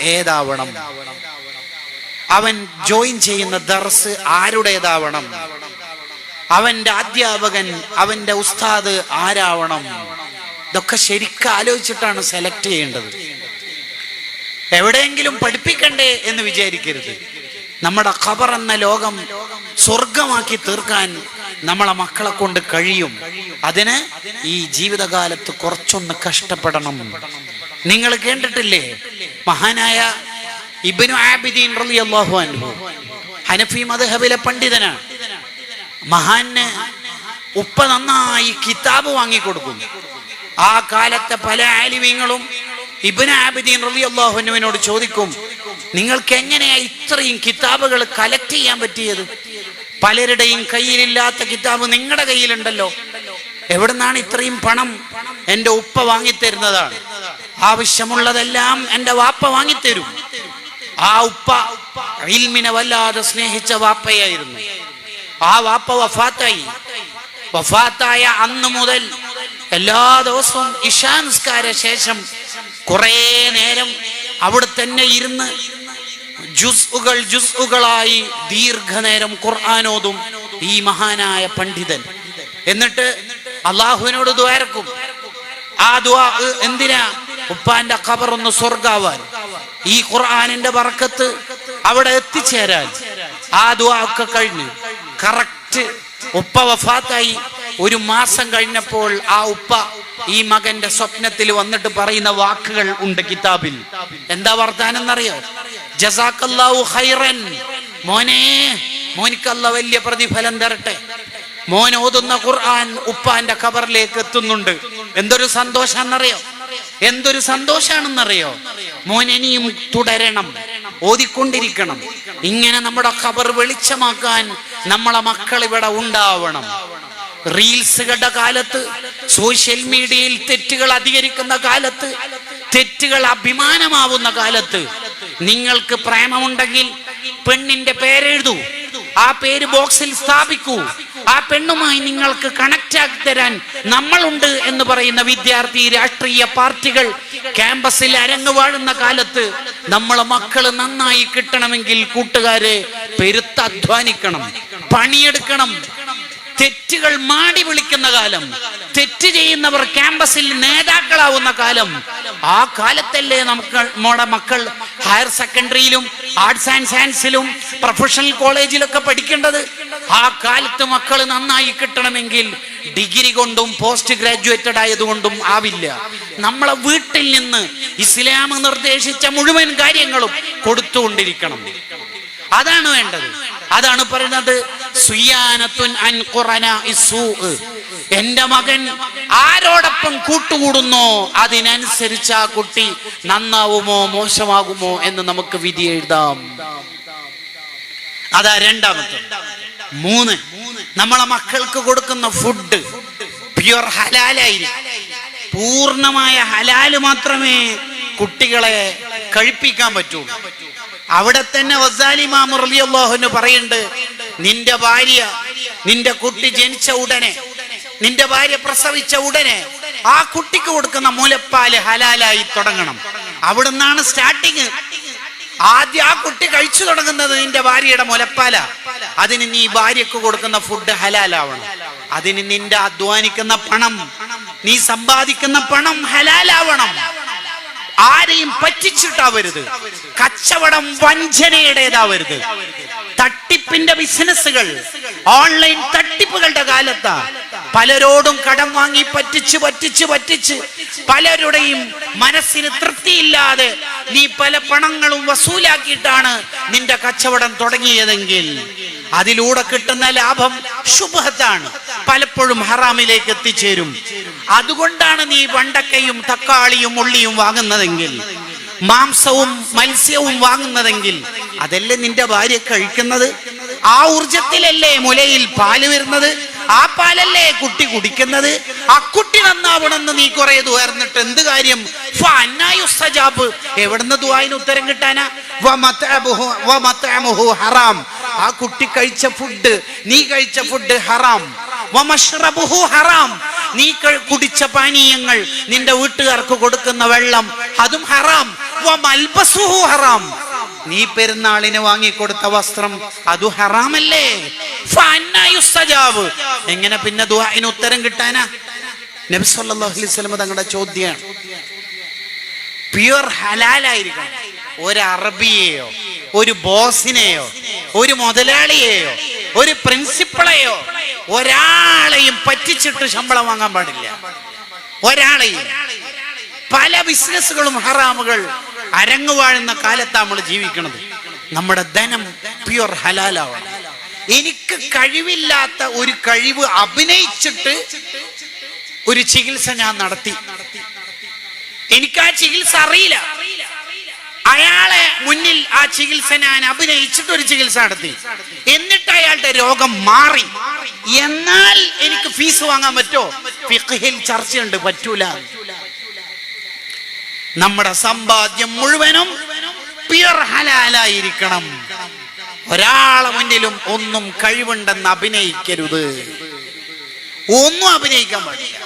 ഏതാവണം? അവൻ ജോയിൻ ചെയ്യുന്ന ദർസ് ആരുടേതാവണം? അവന്റെ അധ്യാപകൻ അവന്റെ ഉസ്താദ് ആരാവണം? ഇതൊക്കെ ശരിക്കും ആലോചിച്ചിട്ടാണ് സെലക്ട് ചെയ്യേണ്ടത്. എവിടെയെങ്കിലും പഠിപ്പിക്കണ്ടേ എന്ന് വിചാരിക്കരുത്. നമ്മുടെ ഖബർ എന്ന ലോകം സ്വർഗമാക്കി തീർക്കാൻ നമ്മളെ മക്കളെ കൊണ്ട് കഴിയും. അതിന് ഈ ജീവിതകാലത്ത് കുറച്ചൊന്ന് കഷ്ടപ്പെടണം. നിങ്ങൾ കേട്ടിട്ടില്ലേ? മഹാനായ ഇബിനു ആബിദീൻ അള്ളാഹു ഹനഫി മദ്ഹബിലെ പണ്ഡിതനാണ്. മഹാന് ഉപ്പ നന്നായി കിതാബ് വാങ്ങിക്കൊടുക്കും ആ കാലത്തെ പല ആലിമീങ്ങളും ഇബിന് ആബിദീൻ റളിയല്ലാഹു അൻഹുവിനോട് ചോദിക്കും നിങ്ങൾക്ക് എങ്ങനെയാ ഇത്രയും കിതാബുകൾ കലക്ട് ചെയ്യാൻ പറ്റിയത്? പലരുടെയും കയ്യിലില്ലാത്ത കിതാബ് നിങ്ങളുടെ കയ്യിലുണ്ടല്ലോ. എവിടുന്നാണ് ഇത്രയും പണം എന്റെ ഉപ്പ വാങ്ങിത്തരുന്നതാണ്? ആവശ്യമുള്ളതെല്ലാം എന്റെ വാപ്പ വാങ്ങിത്തരും. ആ ഉപ്പ ഇൽമിനെ വല്ലാതെ സ്നേഹിച്ച വാപ്പയായിരുന്നു. ആ വാപ്പ വഫാത്തായി. വഫാത്തായ അന്ന് മുതൽ എല്ലാ ദിവസവും ഇഷാൻസ്കാര ശേഷം കുറേ നേരം അവിടെ തന്നെ ഇരുന്ന് ജുസ്ഉകൾ ജുസ്ഉകളായി ദീർഘനേരം ഖുർആാനോതും ഈ മഹാനായ പണ്ഡിതൻ. എന്നിട്ട് അള്ളാഹുവിനോട് ദ്വാരക്കും ആ ദ്വാ എന്തിനാ? ഉപ്പാന്റെ ഖബറൊന്ന് സ്വർഗാവാൻ ഈ ഖുർആാനിന്റെ വറക്കത്ത് അവിടെ എത്തിച്ചേരാൻ. ആ ദ്വാ ഒക്കെ കഴിഞ്ഞു കറക്റ്റ് ഉപ്പ വഫാത്തായി. ഒരു മാസം കഴിഞ്ഞപ്പോൾ ആ ഉപ്പ ഈ മകന്റെ സ്വപ്നത്തിൽ വന്നിട്ട് പറയുന്ന വാക്കുകൾ ഉണ്ട് കിതാബിൽ. എന്താ വർത്താനം എന്നറിയോ ജസാക്കല്ലാഹു ഖൈറൻ. മോനെ മോനിക്കല്ല വലിയ പ്രതിഫലം തരട്ടെ. മോൻ ഓതുന്ന ഖുർആൻ ഉപ്പാന്റെ ഖബറിലേക്ക് എത്തുന്നുണ്ട്. എന്തൊരു സന്തോഷാന്നറിയോ? എന്തൊരു സന്തോഷാണെന്നറിയോ? മോൻ തുടരണം ഓതിക്കൊണ്ടിരിക്കണം. ഇങ്ങനെ നമ്മുടെ ഖബർ വെളിച്ചമാക്കാൻ നമ്മളെ മക്കൾ ഇവിടെ ഉണ്ടാവണം. റീൽസുകളുടെ കാലത്ത് സോഷ്യൽ മീഡിയയിൽ തെറ്റുകൾ അധികരിക്കുന്ന കാലത്ത് തെറ്റുകൾ അഭിമാനമാവുന്ന കാലത്ത് നിങ്ങൾക്ക് പ്രേമമുണ്ടെങ്കിൽ പെണ്ണിന്റെ പേരെഴുതൂ. ആ പേര് ബോക്സിൽ സ്ഥാപിക്കൂ. ആ പെണ്ണുമായി നിങ്ങൾക്ക് കണക്ട് ആക്കി തരാൻ നമ്മളുണ്ട് എന്ന് പറയുന്ന വിദ്യാർത്ഥി രാഷ്ട്രീയ പാർട്ടികൾ ക്യാമ്പസിൽ അരങ്ങു വാഴുന്ന കാലത്ത് നമ്മളെ മക്കൾ നന്നായി കിട്ടണമെങ്കിൽ കൂട്ടുകാരെ പെരുത്ത് അധ്വാനിക്കണം പണിയെടുക്കണം തെറ്റുകൾ മാടി വിളിക്കുന്ന കാലം തെറ്റ് ചെയ്യുന്നവർ ക്യാമ്പസിൽ നേതാക്കളാവുന്ന കാലം ആ കാലത്തല്ലേ നമുക്ക് നമ്മുടെ മക്കൾ ഹയർ സെക്കൻഡറിയിലും ആർട്സ് ആൻഡ് സയൻസിലും പ്രൊഫഷണൽ കോളേജിലൊക്കെ പഠിക്കേണ്ടത്? ആ കാലത്ത് മക്കൾ നന്നായി കിട്ടണമെങ്കിൽ ഡിഗ്രി കൊണ്ടും പോസ്റ്റ് ഗ്രാജുവേറ്റഡ് ആയതുകൊണ്ടും ആവില്ല. നമ്മളെ വീട്ടിൽ നിന്ന് ഇസ്ലാം നിർദ്ദേശിച്ച മുഴുവൻ കാര്യങ്ങളും കൊടുത്തുകൊണ്ടിരിക്കണം. അതാണ് വേണ്ടത്. അതാണ് പറയുന്നത് എന്റെ മകൻ ആരോടൊപ്പം കൂട്ടുകൂടുന്നോ അതിനനുസരിച്ച് ആ കുട്ടി നന്നാവുമോ മോശമാകുമോ എന്ന് നമുക്ക് വിധി എഴുതാം. അതാ രണ്ടാമത്തെ. മൂന്ന്. നമ്മളെ മക്കൾക്ക് കൊടുക്കുന്ന ഫുഡ് പ്യുവർ ഹലാലായിരിക്കും പൂർണമായ ഹലാൽ മാത്രമേ കുട്ടികളെ കഴിപ്പിക്കാൻ പറ്റൂ. അവിടെ തന്നെ വസാലിമാമുറിയാഹുന് പറയുന്നുണ്ട് നിന്റെ ഭാര്യ നിന്റെ കുട്ടി ജനിച്ച ഉടനെ നിന്റെ ഭാര്യ പ്രസവിച്ച ഉടനെ ആ കുട്ടിക്ക് കൊടുക്കുന്ന മുലപ്പാൽ ഹലാലായി തുടങ്ങണം. അവിടുന്നാണ് സ്റ്റാർട്ടിങ് ആദ്യം ആ കുട്ടി കഴിച്ചു തുടങ്ങുന്നത് നിന്റെ ഭാര്യയുടെ മുലപ്പാല. അതിന് നീ ഭാര്യക്ക് കൊടുക്കുന്ന ഫുഡ് ഹലാലാവണം. അതിന് നിന്റെ അധ്വാനിക്കുന്ന പണം നീ സമ്പാദിക്കുന്ന പണം ഹലാലാവണം. ആരെയും പറ്റിച്ചിട്ടാവരുത്. കച്ചവടം വഞ്ചനയുടേതാവരുത്. തട്ടിപ്പിന്റെ ബിസിനസ്സുകൾ ഓൺലൈൻ തട്ടിപ്പുകളുടെ കാലത്താ. പലരോടും കടം വാങ്ങി പറ്റിച്ച് പറ്റിച്ച് പറ്റിച്ച്. പലരുടെയും മനസ്സിന് തൃപ്തിയില്ലാതെ നീ പല പണങ്ങളും വസൂലാക്കിയിട്ടാണ് നിന്റെ കച്ചവടം തുടങ്ങിയതെങ്കിൽ അതിലൂടെ കിട്ടുന്ന ലാഭം ശുഭത്താണ്. പലപ്പോഴും ഹറാമിലേക്ക് എത്തിച്ചേരും. അതുകൊണ്ടാണ് നീ വണ്ടക്കയും തക്കാളിയും ഉള്ളിയും വാങ്ങുന്നതെങ്കിൽ മാംസവും മത്സ്യവും വാങ്ങുന്നതെങ്കിൽ അതല്ലേ നിന്റെ ഭാര്യ കഴിക്കുന്നത്? ആ ഊർജത്തിലല്ലേ മുലയിൽ പാൽ വരുന്നത്? ആ പാലല്ലേ കുട്ടി കുടിക്കുന്നത്? ആ കുട്ടി നന്നാവണമെന്ന് നീ കുറെ ദുയർന്നിട്ട് എന്ത് കാര്യം. എവിടുന്ന് ദുവായിന് ഉത്തരം കിട്ടാനാ? ഹറാം. ആ കുട്ടി കഴിച്ച ഫുഡ് നീ കഴിച്ച ഫുഡ് ഹറാം. ഹറാം. നീ കുടിച്ച പാനീയങ്ങൾ നിന്റെ വീട്ടുകാർക്ക് കൊടുക്കുന്ന വെള്ളം അതും ഹറാം. ഹറാം. നീ പെരുന്നാളിന് വാങ്ങിക്കൊടുത്ത വസ്ത്രം അതു ഹറാമല്ലേ. എങ്ങനെ പിന്നെ ദുഹായിന് ഉത്തരം കിട്ടാനാ? നബി സല്ലല്ലാഹു അലൈഹി വസല്ലം തങ്ങളുടെ ചോദ്യം പ്യുവർ ഹലാലായിരിക്കണം. ഒരു അറബിയെയോ ഒരു ബോസിനെയോ ഒരു മുതലാളിയെയോ ഒരു പ്രിൻസിപ്പളെയോ ഒരാളെയും പറ്റിച്ചിട്ട് ശമ്പളം വാങ്ങാൻ പാടില്ല. ഒരാളെയും. പല ബിസിനസ്സുകളും ഹറാമുകൾ അരങ്ങുവാഴുന്ന കാലത്താണ് നമ്മൾ ജീവിക്കുന്നത് നമ്മുടെ ധനം പ്യുർ ഹലാലാവണം. എനിക്ക് കഴിവില്ലാത്ത ഒരു കഴിവ് അഭിനയിച്ചിട്ട് ഒരു ചികിത്സ ഞാൻ നടത്തി. എനിക്ക് ആ ചികിത്സ അറിയില്ല. അയാളെ മുന്നിൽ ആ ചികിത്സ ഞാൻ അഭിനയിച്ചിട്ട് ഒരു ചികിത്സ നടത്തി. എന്നിട്ട് അയാളുടെ രോഗം മാറി. എന്നാൽ എനിക്ക് ഫീസ് വാങ്ങാൻ പറ്റോ? ഫിഖിൽ ചർച്ചയുണ്ട് പറ്റൂല. നമ്മുടെ സമ്പാദ്യം മുഴുവനും പ്യുർ ഹലാലായിരിക്കണം. ഒരാളെ മുന്നിലും ഒന്നും കഴിവുണ്ടെന്ന് അഭിനയിക്കരുത്. ഒന്നും അഭിനയിക്കാൻ പാടില്ല.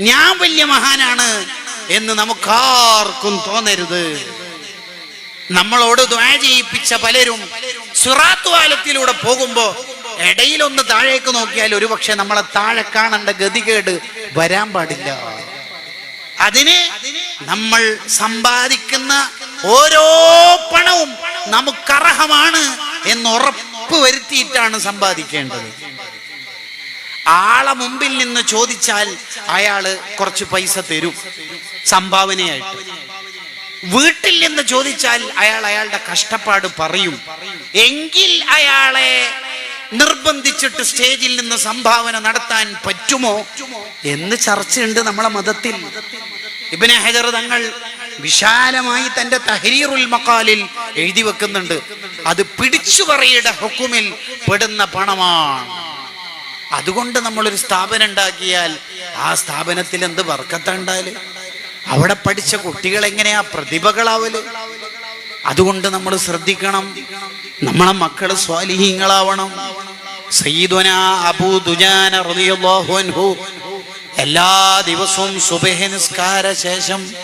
ഞാൻ വലിയ മഹാനാണ് എന്ന് നമുക്കാർക്കും തോന്നരുത്. നമ്മളോട് ദ്വാ ചെയ്യിപ്പിച്ച പലരും സുറാത്തുവാലത്തിലൂടെ പോകുമ്പോ ഇടയിലൊന്ന് താഴേക്ക് നോക്കിയാൽ ഒരുപക്ഷെ നമ്മളെ താഴെ കാണേണ്ട ഗതികേട് വരാൻ പാടില്ല. അതിന് നമ്മൾ സമ്പാദിക്കുന്ന ഓരോ പണവും നമുക്കർഹമാണ് എന്ന് ഉറപ്പ് വരുത്തിയിട്ടാണ് സമ്പാദിക്കേണ്ടത്. ആളെ മുമ്പിൽ നിന്ന് ചോദിച്ചാൽ അയാൾ കുറച്ച് പൈസ തരും സംഭാവനയായിട്ട്. വീട്ടിൽ നിന്ന് ചോദിച്ചാൽ അയാൾ അയാളുടെ കഷ്ടപ്പാട് പറയും. എങ്കിൽ അയാളെ നിർബന്ധിച്ചിട്ട് സ്റ്റേജിൽ നിന്ന് സംഭാവന നടത്താൻ പറ്റുമോ? എന്ന് ചർച്ചയുണ്ട് നമ്മളെ മതത്തിൽ. ഇബിനെ ഹജർ തങ്ങൾ വിശാലമായി തന്റെ തഹരീറുൽ മക്കാലിൽ എഴുതി വെക്കുന്നുണ്ട്. അത് പിടിച്ചു പറയുടെ ഹുക്കുമിൽ പെടുന്ന പണമാണ്. അതുകൊണ്ട് നമ്മളൊരു സ്ഥാപനം ഉണ്ടാക്കിയാൽ ആ സ്ഥാപനത്തിൽ എന്ത് വർക്കത്തുണ്ടായാൽ അവിടെ പഠിച്ച കുട്ടികൾ എങ്ങനെയാ പ്രതിഭകളാവൽ? അതുകൊണ്ട് നമ്മൾ ശ്രദ്ധിക്കണം. നമ്മളെ മക്കൾ സ്വാലിഹീങ്ങളാവണം. സയ്യിദുന അബൂ ദുജാന റളിയല്ലാഹു എല്ലാ ദിവസവും സുബഹ നിസ്കാര ശേഷം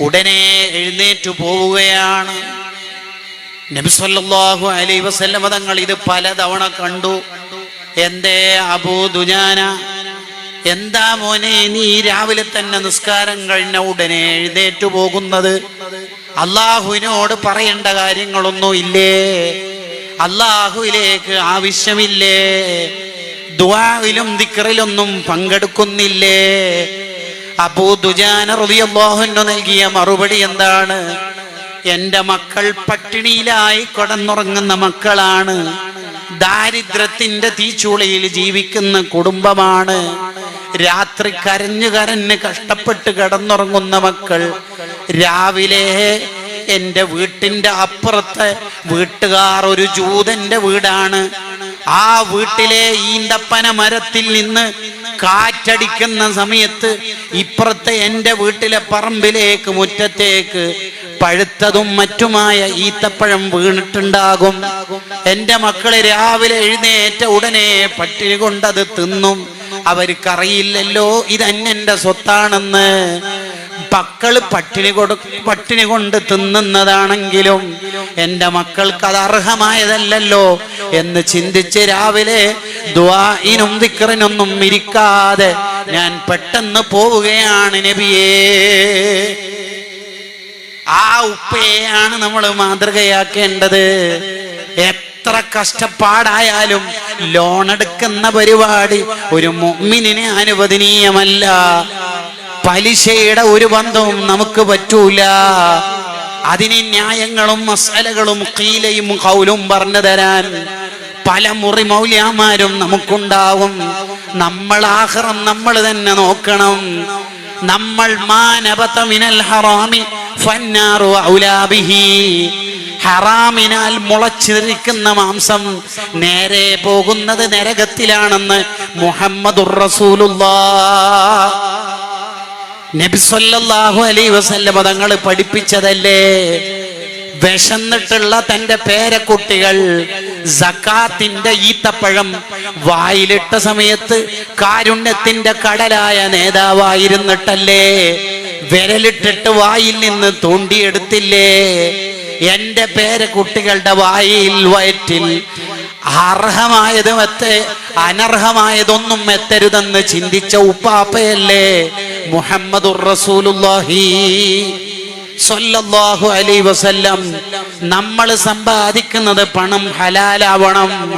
ഉടനെ എഴുന്നേറ്റു പോവുകയാണ്. നബിസ്വല്ലാഹു വസല്ലമ തങ്ങൾ ഇത് പലതവണ കണ്ടു. എന്തേ അബൂ ദുജാന? എന്താ മോനെ നീ രാവിലെ തന്നെ നിസ്കാരം കഴിഞ്ഞ ഉടനെ എഴുന്നേറ്റു പോകുന്നത്? അള്ളാഹുവിനോട് പറയേണ്ട കാര്യങ്ങളൊന്നും ഇല്ലേ? അള്ളാഹുവിലേക്ക് ആവശ്യമില്ലേ? ദുവാവിലും ദിക്റിലൊന്നും പങ്കെടുക്കുന്നില്ലേ? അബൂ ദുജാന റളിയല്ലാഹുവിന് നൽകിയ മറുപടി എന്താണ്? എന്റെ മക്കൾ പട്ടിണിയിലായി കിടന്നുറങ്ങുന്ന മക്കളാണ്. ദാരിദ്ര്യത്തിന്റെ തീച്ചുളയിൽ ജീവിക്കുന്ന കുടുംബമാണ്. രാത്രി കരഞ്ഞു കരഞ്ഞ് കഷ്ടപ്പെട്ട് കിടന്നുറങ്ങുന്ന മക്കൾ രാവിലെ എന്റെ വീട്ടിന്റെ അപ്പുറത്തെ വീട്ടുകാർ ഒരു ജൂതന്റെ വീടാണ്. ആ വീട്ടിലെ ഈന്തപ്പന മരത്തിൽ നിന്ന് കാറ്റടിക്കുന്ന സമയത്ത് ഇപ്പുറത്തെ എന്റെ വീട്ടിലെ പറമ്പിലേക്ക് മുറ്റത്തേക്ക് പഴുത്തതും മറ്റുമായ ഈത്തപ്പഴം വീണിട്ടുണ്ടാകും. എന്റെ മക്കൾ രാവിലെ എഴുന്നേറ്റ ഉടനെ പട്ടിണി കൊണ്ടത് തിന്നും. അവർക്കറിയില്ലല്ലോ ഇതെന്നെ സ്വത്താണെന്ന്. മക്കൾ പട്ടിണി കൊടു പട്ടിണി കൊണ്ട് തിന്നുന്നതാണെങ്കിലും എന്റെ മക്കൾക്ക് അത് അർഹമായതല്ലല്ലോ എന്ന് ചിന്തിച്ച് രാവിലെ ദ്വായിനും വിക്രനൊന്നും ഇരിക്കാതെ ഞാൻ പെട്ടെന്ന് പോവുകയാണ് നബിയേ. ആ ഉപ്പയെയാണ് നമ്മൾ മാതൃകയാക്കേണ്ടത്. എത്ര കഷ്ടപ്പാടായാലും ലോൺ എടുക്കുന്ന പരിപാടി ഒരു മുഅ്മിനിന് അനുവദനീയമല്ല. പലിശയുടെ ഒരു ബന്ധവും നമുക്ക് പറ്റൂല. അതിന് ന്യായങ്ങളും മസാലകളും കീലയും കൗലും പറഞ്ഞു തരാൻ പല മുറി മൗല്യമാരും നമുക്കുണ്ടാവും. നമ്മൾ ആഹ്റം നമ്മൾ തന്നെ നോക്കണം. നമ്മൾ മാനബത മിനൽ ഹറാമി ഫന്നാറു ഔലാബിഹി ഹറാമിനാൽ മുളച്ചിരിക്കുന്ന മാംസം നേരെ പോകുന്നത് നരകത്തിലാണെന്ന് മുഹമ്മദുർ റസൂലുള്ളാഹ്. നബി വസല്ല അലൈഹി വസല്ലം തങ്ങൾ പഠിപ്പിച്ചതല്ലേ? വിശന്നിട്ടുള്ള തന്റെ പേരക്കുട്ടികൾ സക്കാത്തിന്റെ ഈത്തപ്പഴം വായിലിട്ട സമയത്ത് കാരുണ്യത്തിന്റെ കടലായ നേതാവായിരുന്നിട്ടല്ലേ? വിരലിട്ടിട്ട് വായിൽ നിന്ന് തോണ്ടിയെടുത്തില്ലേ? എന്റെ പേര് കുട്ടികളുടെ വായിൽ വയറ്റിൽ. അർഹമായതും എത്തെ അനർഹമായതൊന്നും എത്തരുതെന്ന് ചിന്തിച്ച ഉപ്പാപ്പയല്ലേ? സ്വല്ലല്ലാഹു അലൈഹി വസല്ലം. നമ്മൾ സമ്പാദിക്കുന്നത് പണം ഹലാലാവണം.